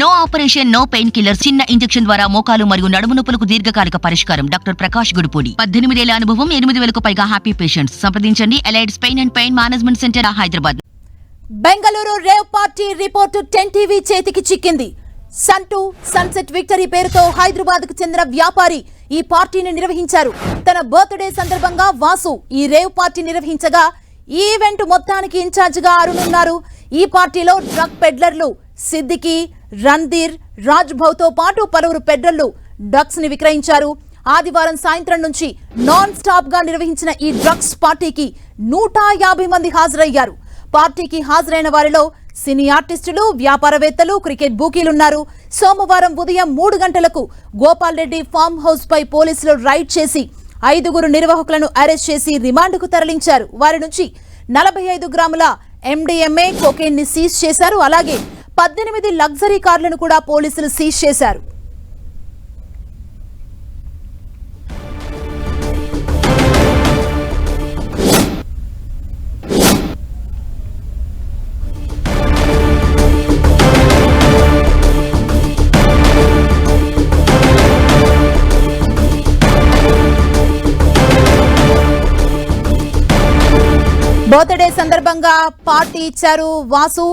No operation no pain killer చిన్న injection ద్వారా మోకాలు మరియు నడుము నొప్పులకు దీర్ఘకాలిక పరిష్కారం. డాక్టర్ ప్రకాష్ గుడిపూడి. పద్దెనిమిదేళ్ళ అనుభవం ఎనిమిది వేలకు పైగా హ్యాపీ పేషెంట్స్ సంప్రదించండి. Allied's pain and pain management centre Hyderabad. Bengaluru rave party report ten TV చేతికి చిక్కింది. సంటూ సన్సెట్ విక్టరీ పేరుతో హైదరాబాద్కు చెందిన వ్యాపారి ఈ పార్టీని నిర్వహించారు. తన బర్త్డే సందర్భంగా వాసు ఈ రేవ్ పార్టీ నిర్వహించగా ఈవెంట్ మొత్తానికి ఇన్ఛార్జ్గా అరుణున్నారు ఈ పార్టీలో డ్రగ్ పెడ్లర్లు సిద్దికి రణ్ధీర్ రాజ్ పాటు పలువురు పెడ్లర్లు డ్రగ్స్ని విక్రయించారు. ఆదివారం సాయంత్రం నుంచి నాన్ స్టాప్గా నిర్వహించిన ఈ డ్రగ్స్ పార్టీకి నూట యాభై మంది హాజరయ్యారు. పార్టీకి హాజరైన వారిలో సినీ ఆర్టిస్టులు వ్యాపారవేత్తలు క్రికెట్ బూకీలున్నారు సోమవారం ఉదయం మూడు గంటలకు గోపాల్ రెడ్డి ఫామ్ హౌస్ పై పోలీసులు రైడ్ చేసి ఐదుగురు నిర్వాహకులను అరెస్ట్ చేసి రిమాండ్కు తరలించారు. వారి నుంచి నలభై ఐదు గ్రాముల ఎండిఎంఏ కోకేన్ని సీజ్ చేశారు. అలాగే పద్దెనిమిది లగ్జరీ కార్లను కూడా పోలీసులు సీజ్ చేశారు. బర్త్డే సందర్భంగా పార్టీ ఇచ్చారు Vasu.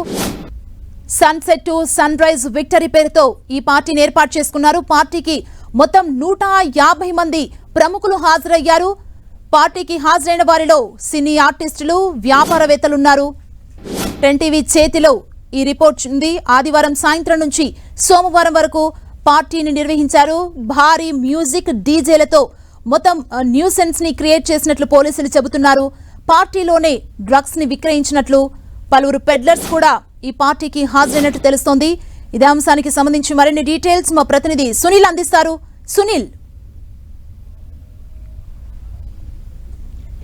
Sunset to sunrise victory పేరుతో ఈ పార్టీని ఏర్పాటు చేసుకున్నారు. పార్టీకి మొత్తం నూట యాభై మంది ప్రముఖులు హాజరయ్యారు. పార్టీకి హాజరైన వారిలో సినీ ఆర్టిస్టులు వ్యాపారవేత్తలున్నారు. టెన్ టీవీ చేతిలో ఈ రిపోర్ట్ ఉంది. ఆదివారం సాయంత్రం నుంచి సోమవారం వరకు పార్టీని నిర్వహించారు. భారీ మ్యూజిక్ డీజేలతో మొత్తం న్యూసెన్స్ని క్రియేట్ చేసినట్లు పోలీసులు చెబుతున్నారు. పార్టీలోనే డ్రగ్స్ని విక్రయించినట్లు పలువురు పెడ్లర్స్ కూడా ఈ పార్టీకి హాజరైనట్టు తెలుస్తోంది. ఇదే అంశానికి సంబంధించి మరిన్ని డీటెయిల్స్ మా ప్రతినిధి సునీల్ అందిస్తారు. సునీల్.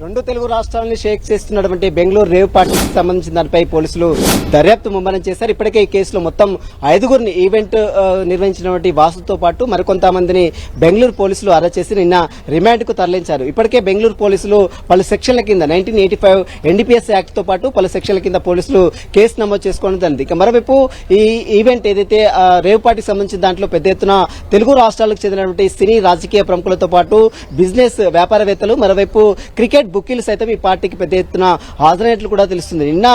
రెండు తెలుగు రాష్ట్రాలని షేక్ చేస్తున్నటువంటి బెంగళూరు రేవ్ పార్టీకి సంబంధించిన దానిపై పోలీసులు దర్యాప్తు ముమ్మరం చేశారు. ఇప్పటికే ఈ కేసులో మొత్తం ఐదుగురిని ఈవెంట్ నిర్వహించినటువంటి వాసుతో పాటు మరికొంతమందిని బెంగళూరు పోలీసులు అరెస్ట్ చేసి నిన్న రిమాండ్కు తరలించారు. ఇప్పటికే బెంగళూరు పోలీసులు పలు సెక్షన్ల కింద నైన్టీన్ ఎయిటీ ఫైవ్ ఎన్డీపీఎస్ యాక్ట్తో పాటు పలు సెక్షన్ల కింద పోలీసులు కేసు నమోదు చేసుకోవడం జరిగింది. ఇక మరోవైపు ఈ ఈవెంట్ ఏదైతే రేవ్ పార్టీకి సంబంధించిన దాంట్లో పెద్ద ఎత్తున తెలుగు రాష్ట్రాలకు చెందినటువంటి సినీ రాజకీయ ప్రముఖులతో పాటు బిజినెస్ వ్యాపారవేత్తలు మరోవైపు క్రికెట్ బుకీలు సైతం ఈ పార్టీకి పెద్ద ఎత్తున హాజరైనట్లు కూడా తెలుస్తుంది. నిన్న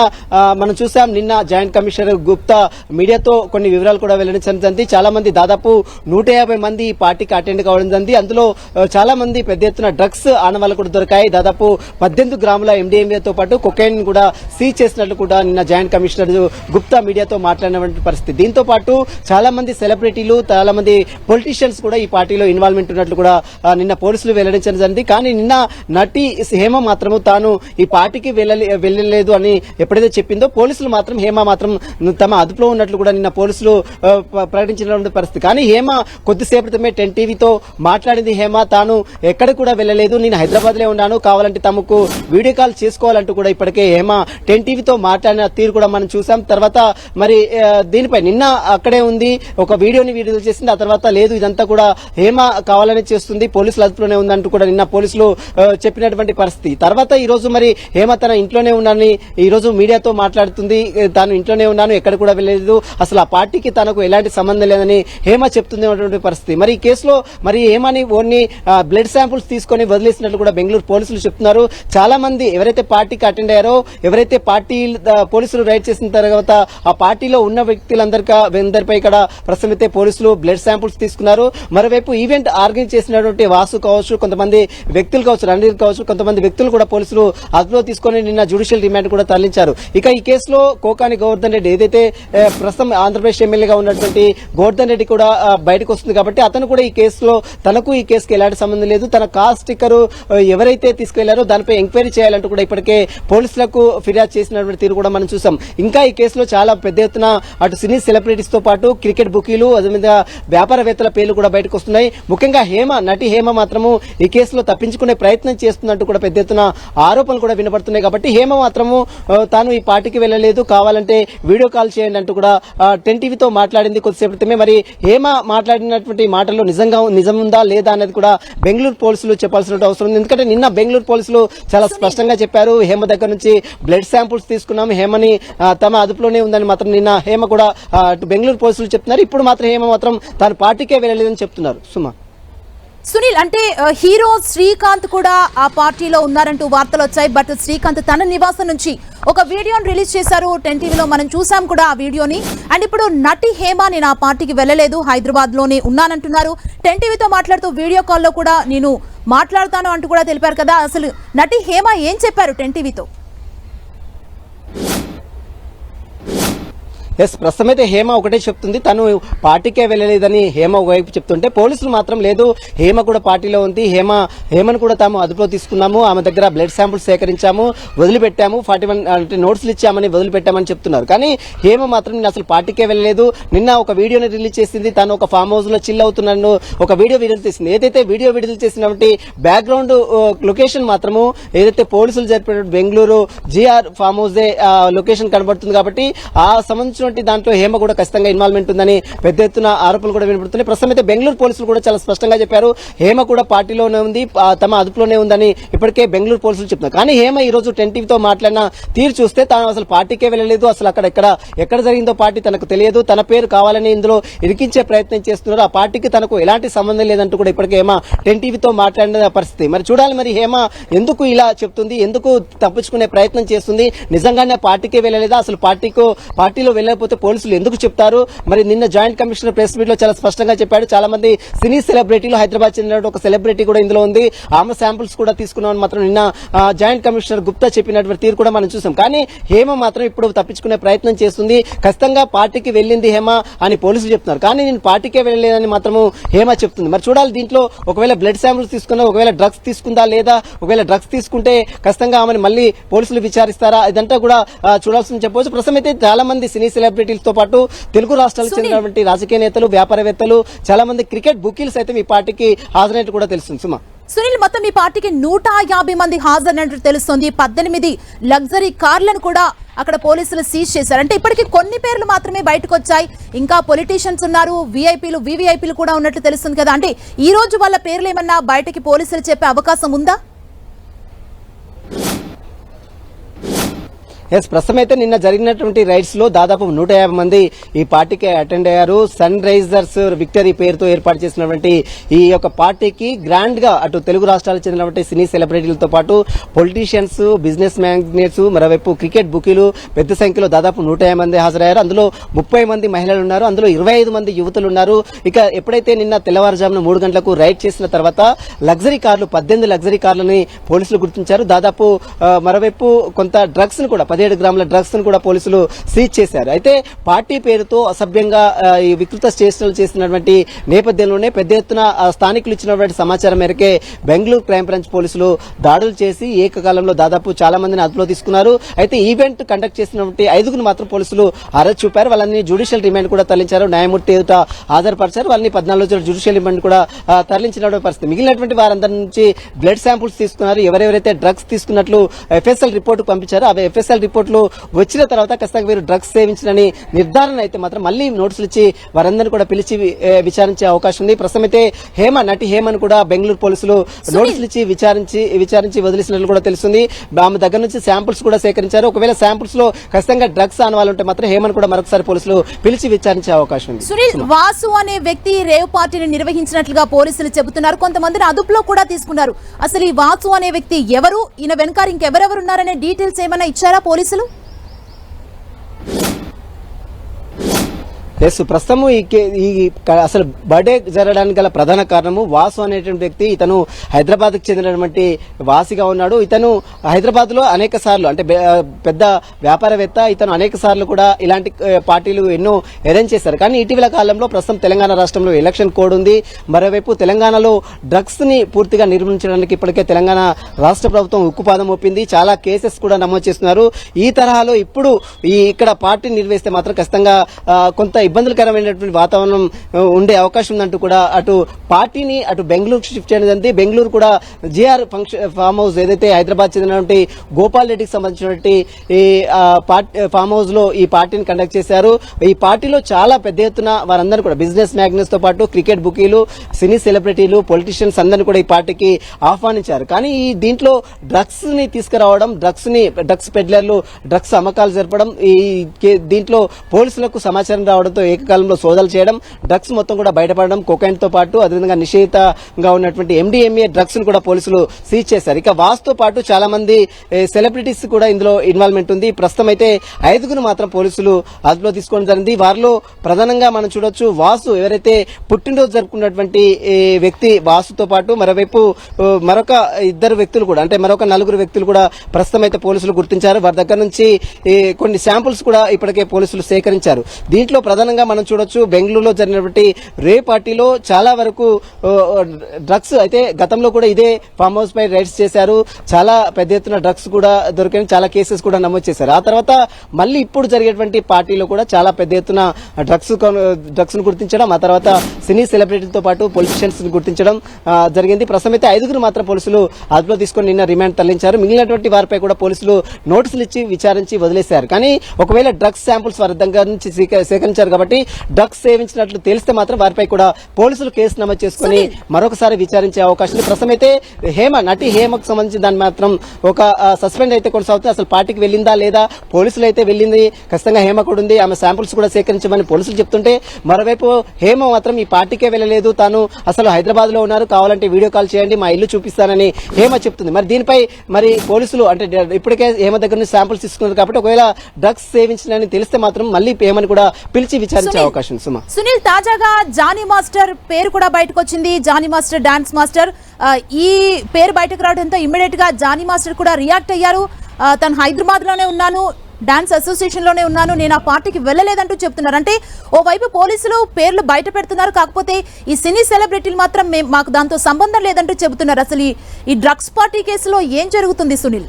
మనం చూసాం నిన్న జాయింట్ కమిషనర్ గుప్తా మీడియాతో కొన్ని వివరాలు కూడా వెల్లడించడం జరిగింది. చాలా మంది దాదాపు నూట యాభై మంది ఈ పార్టీకి అటెండ్ కావడం జరిగింది. అందులో చాలా మంది పెద్ద ఎత్తున డ్రగ్స్ ఆనవాళ్ళు కూడా దొరికాయి. దాదాపు పద్దెనిమిది గ్రాముల ఎండిఎంఏతో పాటు కొకైన్ కూడా సీజ్ చేసినట్లు కూడా నిన్న జాయింట్ కమిషనర్ గుప్తా మీడియాతో మాట్లాడినటువంటి పరిస్థితి. దీంతో పాటు చాలా మంది సెలబ్రిటీలు చాలా మంది పొలిటీషియన్స్ కూడా ఈ పార్టీలో ఇన్వాల్వ్మెంట్ ఉన్నట్లు కూడా నిన్న పోలీసులు వెల్లడించడం జరిగింది. కానీ నిన్న నటి హేమ మాత్రము తాను ఈ పార్టీకి వెళ్ళలే వెళ్ళలేదు అని ఎప్పుడైతే చెప్పిందో పోలీసులు మాత్రం హేమ మాత్రం తమ అదుపులో ఉన్నట్లు కూడా నిన్న పోలీసులు ప్రకటించినటువంటి పరిస్థితి. కానీ హేమ కొద్దిసేపు క్రితమే టెన్ టీవీతో మాట్లాడింది. హేమ తాను ఎక్కడ కూడా వెళ్ళలేదు. నేను హైదరాబాద్లో ఉన్నాను. కావాలంటే తమకు వీడియో కాల్ చేసుకోవాలంటూ కూడా ఇప్పటికే హేమ టెన్ టీవీతో మాట్లాడిన తీరు కూడా మనం చూసాం. తర్వాత మరి దీనిపై నిన్న అక్కడే ఉంది. ఒక వీడియోని వీడియో చేసింది. ఆ తర్వాత లేదు ఇదంతా కూడా హేమ కావాలని చేస్తుంది. పోలీసులు అదుపులోనే ఉందంటూ కూడా నిన్న పోలీసులు చెప్పినటువంటి పరిస్థితి. తర్వాత ఈ రోజు మరి హేమ తన ఇంట్లోనే ఉన్నానని ఈ రోజు మీడియాతో మాట్లాడుతుంది. తాను ఇంట్లోనే ఉన్నాను ఎక్కడ కూడా వెళ్ళలేదు. అసలు ఆ పార్టీకి తనకు ఎలాంటి సంబంధం లేదని హేమ చెప్తుంది అటువంటి పరిస్థితి. మరి ఈ కేసులో మరి హేమని ఓన్ని బ్లడ్ శాంపుల్స్ తీసుకొని వదిలేసినట్లు కూడా బెంగళూరు పోలీసులు చెప్తున్నారు. చాలా మంది ఎవరైతే పార్టీకి అటెండ్ అయ్యారో ఎవరైతే పార్టీ పోలీసులు రైడ్ చేసిన తర్వాత ఆ పార్టీలో ఉన్న వ్యక్తులందరికీ అందరిపై ప్రస్తుతమైతే ప్రస్తుతం అయితే పోలీసులు బ్లడ్ శాంపుల్స్ తీసుకున్నారు. మరోవైపు ఈవెంట్ ఆర్గనైజ్ చేసినటువంటి వాసు కావచ్చు కొంతమంది వ్యక్తులు కావచ్చు రణ్వీర్ కావచ్చు కొంతమంది వ్యక్తులు కూడా పోలీసులు అదుపులో తీసుకొని నిన్న జ్యుడిషియల్ రిమాండ్ కూడా తరలించారు. ఇక ఈ కేసులో కోకాని గోవర్ధన్ రెడ్డి ఏదైతే ప్రస్తుతం ఆంధ్రప్రదేశ్ ఎమ్మెల్యేగా ఉన్నటువంటి గోవర్ధన్ రెడ్డి కూడా బయటకు వస్తుంది కాబట్టి అతను కూడా ఈ కేసులో తనకు ఈ కేసుకి ఎలాంటి సంబంధం లేదు. తన కార్ స్టిక్కర్ ఎవరైతే తీసుకెళ్ళారో దానిపై ఎంక్వైరీ చేయాలంటూ కూడా ఇప్పటికే పోలీసులకు ఫిర్యాదు చేసినటువంటి తీరు కూడా మనం చూసాం. ఇంకా ఈ కేసులో చాలా పెద్ద ఎత్తున అటు సినీ సెలబ్రిటీస్తో పాటు క్రికెట్ బుకీలు అదేవిధంగా వ్యాపారవేత్తల పేర్లు కూడా బయటకు వస్తున్నాయి. ముఖ్యంగా హేమ నటి హేమ మాత్రము ఈ కేసులో తప్పించుకునే ప్రయత్నం చేస్తున్నట్టు కూడా పెద్ద ఎత్తున ఆరోపణలు కూడా వినపడుతున్నాయి కాబట్టి హేమ మాత్రము తాను ఈ పార్టీకి వెళ్ళలేదు. కావాలంటే వీడియో కాల్ చేయండి అంటూ కూడా టెన్ టీవీతో మాట్లాడింది కొద్దిసేపు క్రితమే. మరి హేమ మాట్లాడినటువంటి మాటల్లో నిజంగా నిజం ఉందా లేదా అనేది కూడా బెంగళూరు పోలీసులు చెప్పాల్సిన అవసరం ఉంది. ఎందుకంటే నిన్న బెంగళూరు పోలీసులు చాలా స్పష్టంగా చెప్పారు. హేమ దగ్గర నుంచి బ్లడ్ శాంపుల్స్ తీసుకున్నాం. హేమని తమ అదుపులోనే ఉందని మాత్రం నిన్న హేమ కూడా బెంగళూరు పోలీసులు చెప్తున్నారు. ఇప్పుడు మాత్రం హేమ మాత్రం తాను పార్టీకే వెళ్ళలేదని చెప్తున్నారు. సుమా. సునీల్ అంటే హీరో శ్రీకాంత్ కూడా ఆ పార్టీలో ఉన్నారంటూ వార్తలు వచ్చాయి. బట్ శ్రీకాంత్ తన నివాసం నుంచి ఒక వీడియోని రిలీజ్ చేశారు. టెన్ టీవీలో మనం చూసాం కూడా ఆ వీడియోని. అండ్ ఇప్పుడు నటి హేమ నేను ఆ పార్టీకి వెళ్ళలేదు. హైదరాబాద్లోనే ఉన్నానంటున్నారు. టెన్ టీవీతో మాట్లాడుతూ వీడియో కాల్లో కూడా నేను మాట్లాడతాను అంటూ కూడా తెలిపారు కదా. అసలు నటి హేమ ఏం చెప్పారు టెన్ టీవీతో? ఎస్ ప్రస్తుతం అయితే హేమ ఒకటే చెప్తుంది. తను పార్టీకే వెళ్ళలేదని హేమ ఒకవైపు చెప్తుంటే పోలీసులు మాత్రం లేదు. హేమ కూడా పార్టీలో ఉంది. హేమ హేమను కూడా తాము అదుపులో తీసుకున్నాము. ఆమె దగ్గర బ్లడ్ శాంపుల్స్ సేకరించాము వదిలిపెట్టాము. ఫార్టీ వన్ అంటే నోట్స్లు ఇచ్చామని వదిలిపెట్టామని చెప్తున్నారు. కానీ హేమ మాత్రం నేను అసలు పార్టీకే వెళ్ళలేదు. నిన్న ఒక వీడియోని రిలీజ్ చేసింది. తను ఒక ఫామ్ హౌస్లో చిల్ అవుతున్నాను ఒక వీడియో విడుదల చేసింది. ఏదైతే వీడియో విడుదల చేసినటువంటి బ్యాక్గ్రౌండ్ లొకేషన్ మాత్రము ఏదైతే పోలీసులు జరిపిన Bengaluru GR farm house location కనబడుతుంది కాబట్టి ఆ సంబంధించినటువంటి దాంట్లో హేమ కూడా ఖచ్చితంగా ఇన్వాల్వ్మెంట్ ఉందని పెద్ద ఎత్తున ఆరోపణలు కూడా వినపడుతున్నాయి. ప్రస్తుతం అయితే బెంగళూరు పోలీసులు కూడా చాలా స్పష్టంగా చెప్పారు. హేమ కూడా పార్టీలోనే ఉంది తమ అదుపులోనే ఉందని ఇప్పటికే బెంగళూరు పోలీసులు చెప్తున్నారు. కానీ హేమ ఈ రోజు టెన్ టీవీతో మాట్లాడిన తీరు చూస్తే తాను అసలు పార్టీకే వెళ్ళలేదు అసలు అక్కడ ఎక్కడ ఎక్కడ జరిగిందో పార్టీ తనకు తెలియదు తన పేరు కావాలని ఇందులో ఇరికించే ప్రయత్నం చేస్తున్నారు. ఆ పార్టీకి తనకు ఎలాంటి సంబంధం లేదంటూ కూడా ఇప్పటికే హేమ టెన్ టీవీతో మాట్లాడిన పరిస్థితి. మరి చూడాలి మరి హేమ ఎందుకు ఇలా చెప్తుంది ఎందుకు తప్పించుకునే ప్రయత్నం చేస్తుంది. నిజంగానే పార్టీకే వెళ్ళలేదా? అసలు పార్టీకు పార్టీలో లేకపోతే పోలీసులు ఎందుకు చెప్తారు? మరి నిన్న జాయింట్ కమిషనర్ ప్రెస్ మీట్లో చాలా స్పష్టంగా చెప్పాడు. చాలా మంది సినీ సెలబ్రిటీలు హైదరాబాద్ చెందిన ఒక సెలబ్రిటీ కూడా ఇందులో ఉంది. ఆమె శాంపుల్స్ కూడా తీసుకున్నామని మాత్రం నిన్న జాయింట్ కమిషనర్ గుప్తా చెప్పినటువంటి తీరు కూడా మనం చూసాం. కానీ హేమ మాత్రం ఇప్పుడు తప్పించుకునే ప్రయత్నం చేస్తుంది. ఖచ్చితంగా పార్టీకి వెళ్ళింది హేమ అని పోలీసులు చెప్తున్నారు. కానీ నేను పార్టీకే వెళ్ళలేదని మాత్రము హేమ చెప్తుంది. మరి చూడాలి దీంట్లో ఒకవేళ బ్లడ్ శాంపుల్స్ తీసుకున్నా ఒకవేళ డ్రగ్స్ తీసుకుందా లేదా ఒకవేళ డ్రగ్స్ తీసుకుంటే ఖచ్చితంగా ఆమెను మళ్ళీ పోలీసులు విచారిస్తారా? ఇదంతా కూడా చూడాల్సింది చెప్పవచ్చు. ప్రస్తుతం అయితే చాలా మంది సినీ సెలబ్రిటీలతో పాటు తెలుగు రాష్ట్రాలకు. చెందినటువంటి రాజకీయ నేతలు వ్యాపారవేత్తలు చాలా మంది క్రికెట్ బుకీలు సైతం ఈ పార్టీకి హాజరైనట్టు కూడా తెలుస్తుంది. సుమా. సునీల్ మొత్తం ఈ పార్టీకి నూట యాభై మంది హాజరైనట్టు తెలుస్తోంది. పద్దెనిమిది లగ్జరీ కార్లను కూడా అక్కడ పోలీసులు సీజ్ చేశారు. అంటే ఇప్పటికి కొన్ని పేర్లు మాత్రమే బయటకు వచ్చాయి ఇంకా పొలిటీషియన్స్ ఉన్నారు విఐపీలు వివిఐపీలు కూడా ఉన్నట్టు తెలుస్తుంది కదా. అంటే ఈ రోజు వాళ్ళ పేర్లు ఏమన్నా బయటకి పోలీసులు చెప్పే అవకాశం ఉందా? ఎస్ ప్రస్తుతం అయితే నిన్న జరిగినటువంటి రైడ్స్లో దాదాపు నూట యాభై మంది ఈ పార్టీకి అటెండ్ అయ్యారు. సన్ రైజర్స్ విక్టరీ పేరుతో ఏర్పాటు చేసినటువంటి ఈ యొక్క పార్టీకి గ్రాండ్గా అటు తెలుగు రాష్ట్రాలకు చెందినటువంటి సినీ సెలబ్రిటీలతో పాటు పొలిటీషియన్స్ బిజినెస్ మ్యాగ్నెట్స్ మరోవైపు క్రికెట్ బుకీలు పెద్ద సంఖ్యలో దాదాపు నూట యాభై మంది హాజరయ్యారు. అందులో ముప్పై మంది మహిళలు ఉన్నారు. అందులో ఇరవై ఐదు మంది యువతులు ఉన్నారు. ఇక ఎప్పుడైతే నిన్న తెల్లవారుజామున మూడు గంటలకు రైడ్ చేసిన తర్వాత లగ్జరీ కార్లు పద్దెనిమిది లగ్జరీ కార్లని పోలీసులు గుర్తించారు. దాదాపు మరోవైపు కొంత డ్రగ్స్ను కూడా పదిహేడు గ్రాముల డ్రగ్స్ కూడా పోలీసులు సీజ్ చేశారు. అయితే పార్టీ పేరుతో అసభ్యంగా ఈ వికృత చేష్టలు చేసినటువంటి నేపథ్యంలోనే పెద్ద ఎత్తున స్థానికులు ఇచ్చినటువంటి సమాచారం మేరకే బెంగళూరు క్రైమ్ బ్రాంచ్ పోలీసులు దాడులు చేసి ఏకకాలంలో దాదాపు చాలా మందిని అదుపులో తీసుకున్నారు. అయితే ఈవెంట్ కండక్ట్ చేసినటువంటి ఐదుగురు మాత్రం పోలీసులు అరెస్ట్ చూపారు. వాళ్ళని జ్యుడిషియల్ రిమాండ్ కూడా తరలించారు. న్యాయమూర్తి ఎదుట హాజరుపరిచారు. వాళ్ళని పద్నాలుగు రోజుల జ్యుడిషియల్ రిమాండ్ కూడా తరలించిన పరిస్థితి. మిగిలినటువంటి వారందరి నుంచి బ్లడ్ శాంపుల్స్ తీసుకున్నారు. ఎవరెవరైతే డ్రగ్స్ తీసుకున్నట్లు ఎఫ్ఎస్ఎల్ రిపోర్ట్ పంపించారు అవి ఎఫ్ఎస్ఎల్ రిపోర్ట్లు వచ్చిన తర్వాత ఖచ్చితంగా వీరు డ్రగ్స్ సేవించినని నిర్ధారణ అయితే మాత్రం మళ్ళీ నోటీసులు ఇచ్చి వారందరిని కూడా పిలిచి విచారించే అవకాశం ఉంది. ప్రస్తుతం అయితే హేమ నటి హేమను కూడా బెంగళూరు పోలీసులు నోటీసులు ఇచ్చి విచారించి విచారించి వదిలేసినట్లు కూడా తెలుస్తుంది. ఆమె దగ్గర నుంచి శాంపుల్స్ కూడా సేకరించారు. ఒకవేళ శాంపుల్స్లో ఖచ్చితంగా డ్రగ్స్ ఆన వాళ్ళు ఉంటే మాత్రం హేమను కూడా మరొకసారి పోలీసులు పిలిచి విచారించే అవకాశం ఉంది. సునీల్ వాసు అనే వ్యక్తి రేవ్ పార్టీని నిర్వహించినట్లుగా పోలీసులు చెబుతున్నారు. కొంతమందిని అదుపులో కూడా తీసుకున్నారు. అసలు ఈ వాసు అనే వ్యక్తి ఎవరు? ఈయన వెనకాల ఇంకెవరెవరు ఉన్నారనే డీటెయిల్స్ ఏమైనా ఇచ్చారా పోలీసులు ఎస్ ప్రస్తుతము ఈ కే- ఈ అసలు బర్త్డే జరగడానికి గల ప్రధాన కారణము వాసు అనేటువంటి వ్యక్తి ఇతను హైదరాబాద్కి చెందినటువంటి వాసిగా ఉన్నాడు. ఇతను హైదరాబాద్లో అనేక సార్లు అంటే పెద్ద వ్యాపారవేత్త ఇతను అనేక సార్లు కూడా ఇలాంటి పార్టీలు ఎన్నో అరేంజ్ చేశారు. కానీ ఇటీవల కాలంలో ప్రస్తుతం తెలంగాణ రాష్ట్రంలో ఎలక్షన్ కోడ్ ఉంది. మరోవైపు తెలంగాణలో డ్రగ్స్ని పూర్తిగా నిర్మించడానికి ఇప్పటికే తెలంగాణ రాష్ట్ర ప్రభుత్వం ఉక్కుపాదం ఒప్పింది. చాలా కేసెస్ కూడా నమోదు చేస్తున్నారు. ఈ తరహాలో ఇప్పుడు ఈ ఇక్కడ పార్టీ నిర్వహిస్తే మాత్రం ఖచ్చితంగా కొంత ఇబ్బందులకరమైనటువంటి వాతావరణం ఉండే అవకాశం ఉందంటూ కూడా అటు పార్టీని అటు బెంగళూరు షిఫ్ట్ చేయడం బెంగళూరు కూడా జిఆర్ ఫంక్షన్ ఫామ్ హౌస్ ఏదైతే హైదరాబాద్ చెందినటువంటి గోపాల్ రెడ్డికి సంబంధించినటువంటి ఈ పార్టీ ఫామ్ హౌస్లో ఈ పార్టీని కండక్ట్ చేశారు. ఈ పార్టీలో చాలా పెద్ద ఎత్తున వారందరూ కూడా బిజినెస్ మ్యాగ్నెస్తో పాటు క్రికెట్ బుకీలు సినీ సెలబ్రిటీలు పొలిటీషియన్స్ అందరినీ కూడా ఈ పార్టీకి ఆహ్వానించారు. కానీ ఈ దీంట్లో డ్రగ్స్ని తీసుకురావడం డ్రగ్స్ని డ్రగ్స్ పెడ్లర్లు డ్రగ్స్ అమ్మకాలు జరపడం ఈ దీంట్లో పోలీసులకు సమాచారం రావడం రావడంతో ఏకకాలంలో సోదాలు చేయడం డ్రగ్స్ మొత్తం కూడా బయటపడడం కొకైన్తో పాటు అదేవిధంగా నిషేధితంగా ఉన్నటువంటి ఎండిఎంఏ డ్రగ్స్ను కూడా పోలీసులు సీజ్ చేశారు. ఇక వాస్తో పాటు చాలా మంది సెలబ్రిటీస్ కూడా ఇందులో ఇన్వాల్వ్మెంట్ ఉంది. ప్రస్తుతం అయితే ఐదుగురు మాత్రం పోలీసులు అదుపులో తీసుకోవడం జరిగింది. వారిలో ప్రధానంగా మనం చూడొచ్చు వాసు. ఎవరైతే పుట్టినరోజు జరుపుకున్నటువంటి వ్యక్తి వాసుతో పాటు మరోవైపు మరొక ఇద్దరు వ్యక్తులు కూడా అంటే మరొక నలుగురు వ్యక్తులు కూడా ప్రస్తుతం అయితే పోలీసులు గుర్తించారు. వారి దగ్గర నుంచి కొన్ని శాంపుల్స్ కూడా ఇప్పటికే పోలీసులు సేకరించారు. దీంట్లో ప్రధాన ప్రధానంగా మనం చూడొచ్చు బెంగళూరులో జరిగినటువంటి రే పార్టీలో చాలా వరకు డ్రగ్స్ అయితే గతంలో కూడా ఇదే ఫామ్ హౌస్ పై రైడ్స్ చేశారు. చాలా పెద్ద ఎత్తున డ్రగ్స్ కూడా దొరికిన చాలా కేసెస్ కూడా నమోదు చేశారు. ఆ తర్వాత మళ్ళీ ఇప్పుడు జరిగేటువంటి పార్టీలో కూడా చాలా పెద్ద ఎత్తున డ్రగ్స్ డ్రగ్స్ను గుర్తించడం ఆ తర్వాత సినీ సెలబ్రిటీలతో పాటు పొలిటీషియన్స్ని గుర్తించడం జరిగింది. ప్రస్తుతం అయితే ఐదుగురు మాత్రం పోలీసులు అదుపులో తీసుకొని నిన్న రిమాండ్ తరలించారు. మిగిలినటువంటి వారిపై కూడా పోలీసులు నోటీసులు ఇచ్చి విచారించి వదిలేశారు. కానీ ఒకవేళ డ్రగ్స్ శాంపుల్స్ వారి దగ్గర నుంచి సేకరించారు కాబట్టి డ్రగ్స్ సేవించినట్లు తెలిస్తే మాత్రం వారిపై కూడా పోలీసులు కేసు నమోదు చేసుకుని మరొకసారి విచారించే అవకాశం ఉంది. ప్రస్తుతం అయితే హేమ నటి హేమకు సంబంధించి దాన్ని మాత్రం ఒక సస్పెండ్ అయితే కొనసాగుతుంది. అసలు పార్టీకి వెళ్ళిందా లేదా? పోలీసులు అయితే వెళ్ళింది. ఖచ్చితంగా హేమ కూడా ఉంది. ఆమె శాంపుల్స్ కూడా సేకరించమని పోలీసులు చెప్తుంటే మరోవైపు హేమ మాత్రం ఈ పార్టీకే వెళ్ళలేదు. తాను అసలు హైదరాబాద్లో ఉన్నారు. కావాలంటే వీడియో కాల్ చేయండి. మా ఇల్లు చూపిస్తానని హేమ చెప్తుంది. మరి దీనిపై మరి పోలీసులు అంటే ఇప్పటికే హేమ దగ్గర నుంచి శాంపుల్స్ తీసుకున్నారు కాబట్టి ఒకవేళ డ్రగ్స్ సేవించినని తెలిస్తే మాత్రం మళ్ళీ హేమని కూడా పిలిచి విచారించే. అవకాశం సుమా. సునీల్ తాజాగా జానీ మాస్టర్ పేరు కూడా బయటకు వచ్చింది. Jani master dance master. ఈ పేరు బయటకు రావడంతో ఇమ్మీడియట్గా జానీ మాస్టర్ కూడా రియాక్ట్ అయ్యారు. తను హైదరాబాద్లోనే ఉన్నాను డాన్స్ అసోసియేషన్లోనే ఉన్నాను నేను ఆ పార్టీకి వెళ్ళలేదంటూ చెప్తున్నారు. అంటే ఓవైపు పోలీసులు పేర్లు బయట పెడుతున్నారు కాకపోతే ఈ సినీ సెలబ్రిటీలు మాత్రం మాకు దాంతో సంబంధం లేదంటూ చెబుతున్నారు. అసలు ఈ డ్రగ్స్ పార్టీ కేసులో ఏం జరుగుతుంది సునీల్?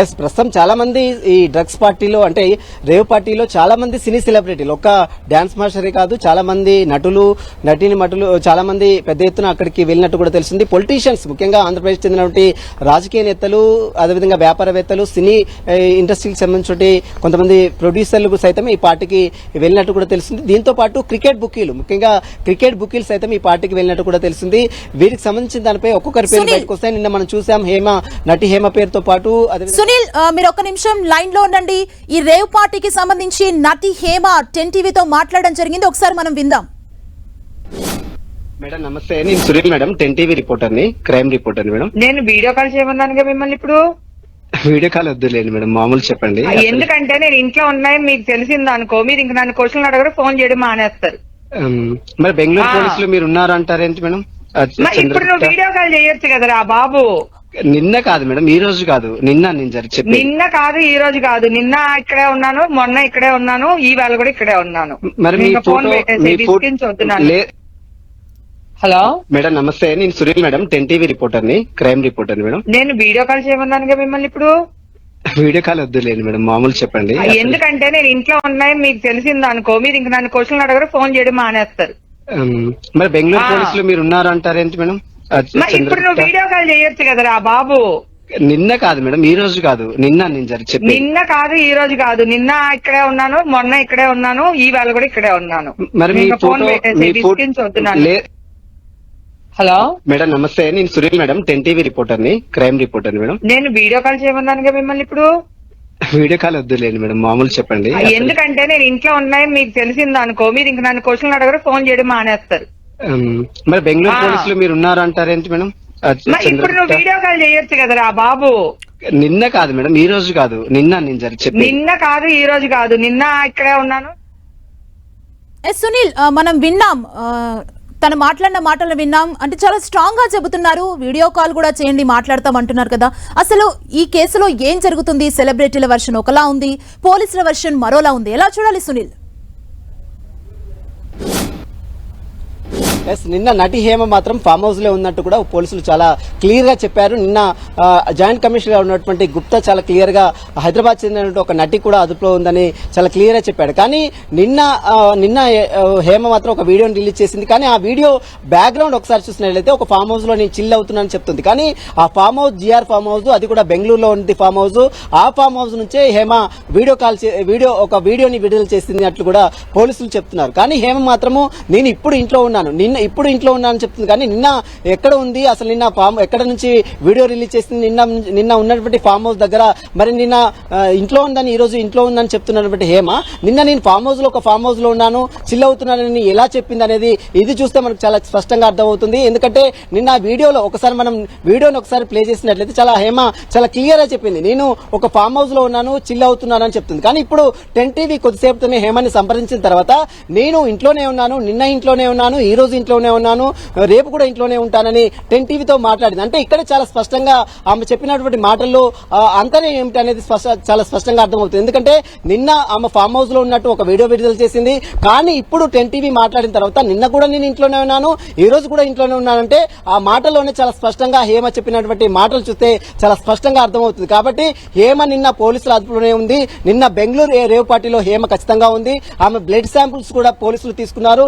ఎస్ ప్రస్తుతం చాలా మంది ఈ డ్రగ్స్ పార్టీలో అంటే రేవ్ పార్టీలో చాలా మంది సినీ సెలబ్రిటీలు. ఒక్క డాన్స్ మాస్టరే కాదు చాలా మంది నటులు నటిని మటులు చాలా మంది పెద్ద ఎత్తున అక్కడికి వెళ్ళినట్టు కూడా తెలిసింది పొలిటీషియన్స్ ముఖ్యంగా ఆంధ్రప్రదేశ్ చెందినటువంటి రాజకీయ నేతలు అదేవిధంగా వ్యాపారవేత్తలు సినీ ఇండస్ట్రీకి సంబంధించి కొంతమంది ప్రొడ్యూసర్లు సైతం ఈ పార్టీకి వెళ్ళినట్టు కూడా తెలిసింది దీంతో పాటు క్రికెట్ బుకీలు ముఖ్యంగా క్రికెట్ బుకీలు సైతం ఈ పార్టీకి వెళ్ళినట్టు కూడా తెలిసింది వీరికి సంబంధించిన దానిపై ఒక్కొక్కరి పేరు. బయటకు వస్తాయి. నిన్న మనం చూసాం హేమ నటి హేమ పేరుతో పాటు అదేవిధంగా సునీల్ మీరు ఒక్క నిమిషం లైన్లో ఉండండి. ఈ రేవ్ పార్టీకి సంబంధించి నటి హేమ టెన్ టీవీతో మాట్లాడడం జరిగింది. ఒకసారి మనం విందాం. మేడం నమస్తే. నేను సునీల్ మేడం టెన్ టీవీ రిపోర్టర్ని క్రైమ్ రిపోర్టర్ మేడం. నేను వీడియో కాల్ చేయమన్నానుగా మిమ్మల్ని ఇప్పుడు? వీడియో కాల్ వద్దులేండి మేడం మామూలు చెప్పండి. ఎందుకంటే నేను ఇంట్లో ఉన్నాయని మీకు తెలిసింది అనుకో మీరు ఇంక నన్ను క్వశ్చన్లు అడగరు ఫోన్ చేయడం మానేస్తారు. మరి బెంగళూరు. పోలీసులు మీరు ఉన్నారు అంటారేంటి మేడం? మరి ఇప్పుడు నువ్వు వీడియో కాల్ చేయొచ్చు కదరా బాబు. నిన్న కాదు మేడం ఈ రోజు కాదు. నిన్న నేను జరి చెప్పి నిన్న కాదు ఈ రోజు కాదు. నిన్న ఇక్కడే ఉన్నాను మొన్న ఇక్కడే ఉన్నాను ఈ వేళ కూడా ఇక్కడే ఉన్నాను. మరి మీ ఫోన్ పెట్టేసి హలో? మేడం నమస్తే. నేను సునీల్ మేడం టెన్ టీవీ రిపోర్టర్ని క్రైమ్ రిపోర్టర్ మేడం. నేను వీడియో కాల్ చేయమన్నానుగా మిమ్మల్ని ఇప్పుడు? వీడియో కాల్ వద్దులేండి మేడం మామూలు చెప్పండి. ఎందుకంటే నేను ఇంట్లో ఉన్నాయని మీకు తెలిసింది అనుకో మీరు ఇంక నన్ను క్వశ్చన్లు అడగరు ఫోన్ చేయడం మానేస్తారు. మరి బెంగళూరు. పోలీసులు మీరు ఉన్నారు అంటారేంటి మేడం. ఇప్పుడు నువ్వు వీడియో కాల్ చేయొచ్చు కదరా బాబు. నిన్న కాదు మేడం ఈ రోజు కాదు. నిన్న నేను చెప్పి నిన్న కాదు ఈ రోజు కాదు. నిన్న ఇక్కడే ఉన్నాను మొన్న ఇక్కడే ఉన్నాను ఈ వేళ కూడా ఇక్కడే ఉన్నాను. మరి మీ ఫోన్ హలో? మేడం నమస్తే. నేను సునీల్ మేడం టెన్ టీవీ రిపోర్టర్ని క్రైమ్ రిపోర్టర్ మేడం. నేను వీడియో కాల్ చేయమన్నానుగా మిమ్మల్ని ఇప్పుడు. వీడియో కాల్ వద్దులేండి మేడం మామూలు చెప్పండి. ఎందుకంటే నేను ఇంట్లో ఉన్నాయని మీకు తెలిసింది అనుకో మీరు ఇంక నన్ను క్వశ్చన్లు అడగరు ఫోన్ చేయడం మానేస్తారు. మరి బెంగళూరు. పోలీసులు మీరు ఉన్నారు అంటారేంటి మేడం? ఇప్పుడు నువ్వు వీడియో కాల్ చేయొచ్చు కదరా బాబు. నిన్న కాదు మేడం ఈ రోజు కాదు నిన్న నేను జరి చెప్పి నిన్న కాదు ఈ రోజు కాదు నిన్న ఇక్కడే ఉన్నాను. ఎస్ సునీల్ మనం విన్నాం తను మాట్లాడిన మాటలు విన్నాం. అంటే చాలా స్ట్రాంగ్గా చెబుతున్నారు. వీడియో కాల్ కూడా చేయండి మాట్లాడతాం అంటున్నారు కదా. అసలు ఈ కేసులో ఏం జరుగుతుంది? సెలబ్రిటీల వర్షన్ ఒకలా ఉంది పోలీసుల వర్షన్ మరోలా ఉంది. ఎలా చూడాలి సునీల్? ఎస్ నిన్న నటి హేమ మాత్రం ఫామ్ హౌస్లో ఉన్నట్టు కూడా పోలీసులు చాలా క్లియర్గా చెప్పారు. నిన్న జాయింట్ కమిషనర్ ఉన్నటువంటి గుప్తా చాలా క్లియర్గా హైదరాబాద్ చెందినటువంటి ఒక నటి కూడా అదుపులో ఉందని చాలా క్లియర్గా చెప్పాడు. కానీ నిన్న నిన్న హేమ మాత్రం ఒక వీడియోని రిలీజ్ చేసింది. కానీ ఆ వీడియో బ్యాక్గ్రౌండ్ ఒకసారి చూసినట్లయితే ఒక ఫామ్ హౌస్లో నేను చిల్ అవుతున్నానని చెప్తుంది. కానీ ఆ farm house GR farm house అది కూడా బెంగళూరులో ఉంది ఫామ్ హౌస్ ఆ ఫామ్ హౌస్ నుంచే హేమ వీడియో కాల్ చే- వీడియో ఒక వీడియోని విడుదల చేసింది అట్లు కూడా పోలీసులు చెప్తున్నారు. కానీ హేమ మాత్రము నేను ఇప్పుడు ఇంట్లో ఉన్నాను. నిన్న ఇప్పుడు ఇంట్లో ఉన్నానని చెప్తుంది. కానీ నిన్న ఎక్కడ ఉంది? అసలు నిన్న ఫామ్ ఎక్కడ నుంచి వీడియో రిలీజ్ చేసింది? నిన్న నిన్న ఉన్నటువంటి ఫామ్ హౌస్ దగ్గర మరి నిన్న ఇంట్లో ఉందని ఈ రోజు ఇంట్లో ఉందని చెప్తున్నటువంటి హేమ నిన్న నేను ఫామ్ హౌస్లో ఒక ఫామ్ హౌస్లో ఉన్నాను. చిల్ అవుతున్నానని ఎలా చెప్పింది అనేది ఇది చూస్తే మనకు చాలా స్పష్టంగా అర్థమవుతుంది. ఎందుకంటే నిన్న వీడియోలో ఒకసారి మనం వీడియోని ఒకసారి ప్లే చేసినట్లయితే చాలా హేమ చాలా క్లియర్గా చెప్పింది. నేను ఒక ఫామ్ హౌస్లో ఉన్నాను చిల్ అవుతున్నాను అని చెప్తుంది. కానీ ఇప్పుడు టెన్ టీవీ కొద్దిసేపుతోనే హేమని సంప్రదించిన తర్వాత నేను ఇంట్లోనే ఉన్నాను నిన్న ఇంట్లోనే ఉన్నాను ఈ రోజు ఇంట్లోనే ఉన్నాను. రేపు కూడా ఇంట్లోనే ఉంటానని టెన్ టీవీతో మాట్లాడింది. అంటే ఇక్కడ చాలా స్పష్టంగా ఆమె చెప్పినటువంటి మాటల్లో అంతనే ఏమిటి అనేది స్పష్ట చాలా స్పష్టంగా అర్థమవుతుంది. ఎందుకంటే నిన్న ఆమె ఫామ్ హౌస్లో ఉన్నట్టు ఒక వీడియో విడుదల చేసింది. కానీ ఇప్పుడు టెన్ టీవీ మాట్లాడిన తర్వాత నిన్న కూడా నేను ఇంట్లోనే ఉన్నాను. ఈ రోజు కూడా ఇంట్లోనే ఉన్నానంటే ఆ మాటల్లోనే చాలా స్పష్టంగా హేమ చెప్పినటువంటి మాటలు చూస్తే చాలా స్పష్టంగా అర్థమవుతుంది. కాబట్టి హేమ నిన్న పోలీసుల అదుపులోనే ఉంది. నిన్న బెంగళూరు ఏ రేవ్ పార్టీలో హేమ ఖచ్చితంగా ఉంది. ఆమె బ్లడ్ శాంపుల్స్ కూడా పోలీసులు తీసుకున్నారు.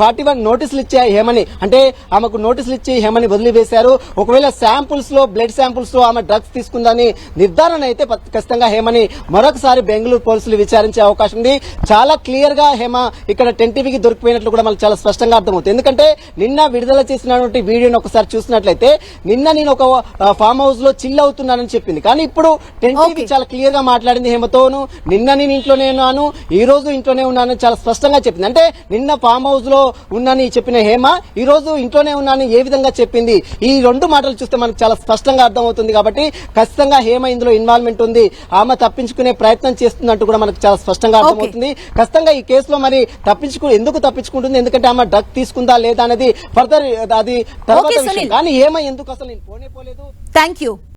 ఫార్టీ వన్ నోటీసులు ఇచ్చే హేమని. అంటే ఆమెకు నోటీసులు ఇచ్చి హేమని వదిలివేశారు. ఒకవేళ శాంపుల్స్లో బ్లడ్ శాంపుల్స్లో ఆమె డ్రగ్స్ తీసుకుందని నిర్ధారణ అయితే ఖచ్చితంగా హేమని మరొకసారి బెంగళూరు పోలీసులు విచారించే అవకాశం ఉంది. చాలా క్లియర్గా హేమ ఇక్కడ టెన్ టీవీకి దొరికిపోయినట్లు కూడా మనకు చాలా స్పష్టంగా అర్థమవుతుంది. ఎందుకంటే నిన్న విడుదల చేసినటువంటి వీడియోని ఒకసారి చూసినట్లయితే నిన్న నేను ఒక ఫామ్ హౌస్లో చిల్ అవుతున్నానని చెప్పింది. కానీ ఇప్పుడు టెన్ టీవీ. చాలా క్లియర్గా మాట్లాడింది హేమతోను. నిన్న నేను ఇంట్లోనే ఉన్నాను ఈ రోజు ఇంట్లోనే ఉన్నాను చాలా స్పష్టంగా చెప్పింది. అంటే నిన్న ఫామ్ హౌస్లో ఉన్నానని చెప్పిన హేమ ఈ రోజు ఇంట్లోనే ఉన్నాను ఏ విధంగా చెప్పింది? ఈ రెండు మాటలు చూస్తే మనకు చాలా స్పష్టంగా అర్థమవుతుంది కాబట్టి ఖచ్చితంగా హేమ ఇందులో ఇన్వాల్వ్మెంట్ ఉంది. ఆమె తప్పించుకునే ప్రయత్నం చేస్తున్నట్టు కూడా మనకు చాలా స్పష్టంగా అర్థమవుతుంది. ఖచ్చితంగా ఈ కేసులో మరి తప్పించుకు ఎందుకు తప్పించుకుంటుంది? ఎందుకంటే ఆమె డ్రగ్ తీసుకుందా లేదా అనేది ఫర్దర్ అది తర్వాత. కానీ హేమ ఎందుకు అసలు నేను పోనే పోలేదు? Thank you